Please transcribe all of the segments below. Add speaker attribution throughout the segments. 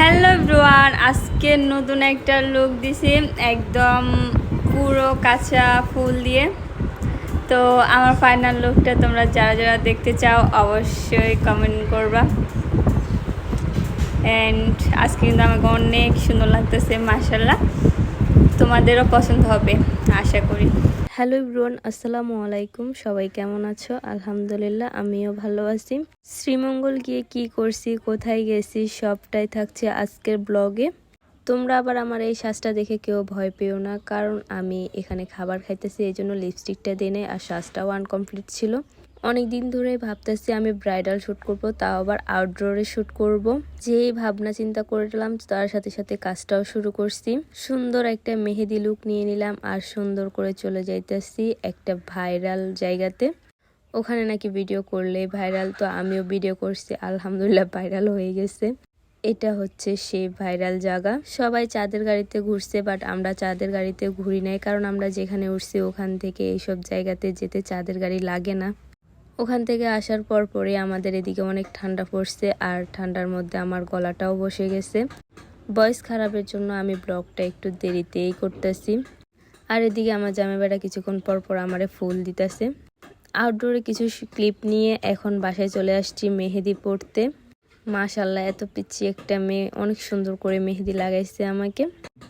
Speaker 1: Hello ব্রোয়ার, আজকে নতুন একটা লুক দিছি, একদম পুরো কাঁচা ফুল দিয়ে। তো আমার ফাইনাল লুকটা তোমরা যারা যারা দেখতে চাও অবশ্যই কমেন্ট করবা। অ্যান্ড আজকে কিন্তু আমাকে অনেক সুন্দর লাগতেছে মার্শাল্লাহ তোমাদেরও পছন্দ হবে, আশা করি। হ্যালো ইব্রুয়ান আসসালামু আলাইকুম। সবাই কেমন আছো? আলহামদুলিল্লাহ, আমিও ভালো আছি। শ্রীমঙ্গল গিয়ে কি করছি, কোথায় গেছি, সবটাই থাকছে আজকের ব্লগে। তোমরা আবার আমার এই শ্বাসটা দেখে কেউ ভয় পেও না, কারণ আমি এখানে খাবার খাইতেছি এই জন্য লিপস্টিকটা দিয়ে নেই আর শ্বাসটাও আনকমপ্লিট ছিল। অনেক দিন ধরে ভাবতেছি আমি ব্রাইডাল শ্যুট করব, তাও আবার আউটডোরে শ্যুট করব। যেই ভাবনা চিন্তা করলাম, তার সাথে সাথে কাজটাও শুরু করছি। সুন্দর একটা মেহেদি লুক নিয়ে নিলাম আর সুন্দর করে চলে যাইতেছি একটা ভাইরাল জায়গাতে। ওখানে নাকি ভিডিও করলে ভাইরাল তো আমিও ভিডিও করছি, আলহামদুলিল্লাহ ভাইরাল হয়ে গেছে। এটা হচ্ছে সেই ভাইরাল জায়গা। সবাই চাঁদের গাড়িতে ঘুরছে বাট আমরা চাঁদের গাড়িতে ঘুরি নাই, কারণ আমরা যেখানে উঠছি ওখান থেকে এইসব জায়গাতে যেতে চাঁদের গাড়ি লাগে না। ওখান থেকে আসার পর পরে আমাদের এদিকে অনেক ঠান্ডা পড়ছে আর ঠান্ডার মধ্যে আমার গলাটাও বসে গেছে। বয়স খারাপের জন্য আমি ব্লগটা একটু দেরিতেই করতেছি। আর এদিকে আমার জামাইবাড়া কিছুক্ষণ পর পর আমারে ফুল দিতেছে। আউটডোরে কিছু ক্লিপ নিয়ে এখন বাসায় চলে আসছি মেহেদি পড়তে মাশাল্লাহ এত পিচ্ছি একটা মেয়ে, অনেক সুন্দর করে মেহেদি লাগাইছে আমাকে।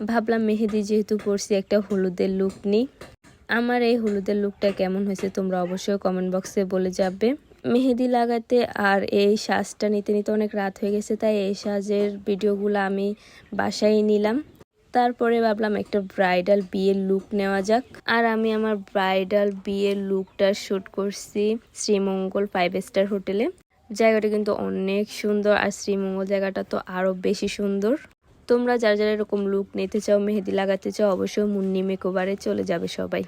Speaker 1: ভাবলাম মেহেদি যেহেতু পড়ছি একটা হলুদের লুক নিই। আমার এই হলুদের লুকটা কেমন হয়েছে তোমরা অবশ্যই কমেন্ট বক্সে বলে যাবে। মেহেদি লাগাতে আর এই সাজটা নিতে নিতে অনেক রাত হয়ে গেছে, তাই এই সাজের ভিডিওগুলো আমি বাসায় নিলাম। তারপরে ভাবলাম একটা ব্রাইডাল বিয়ের লুক নেওয়া যাক। আর আমি আমার ব্রাইডাল বিয়ের লুকটা শ্যুট করছি শ্রীমঙ্গল ফাইভ স্টার হোটেলে। জায়গাটা কিন্তু অনেক সুন্দর আর শ্রীমঙ্গল জায়গাটা তো আরও বেশি সুন্দর। তোমরা যারা যারা এরকম লুক নিতে চাও, মেহেদি লাগাতে চাও, অবশ্যই মুন্নি মেকওভারে চলে যাবে সবাই।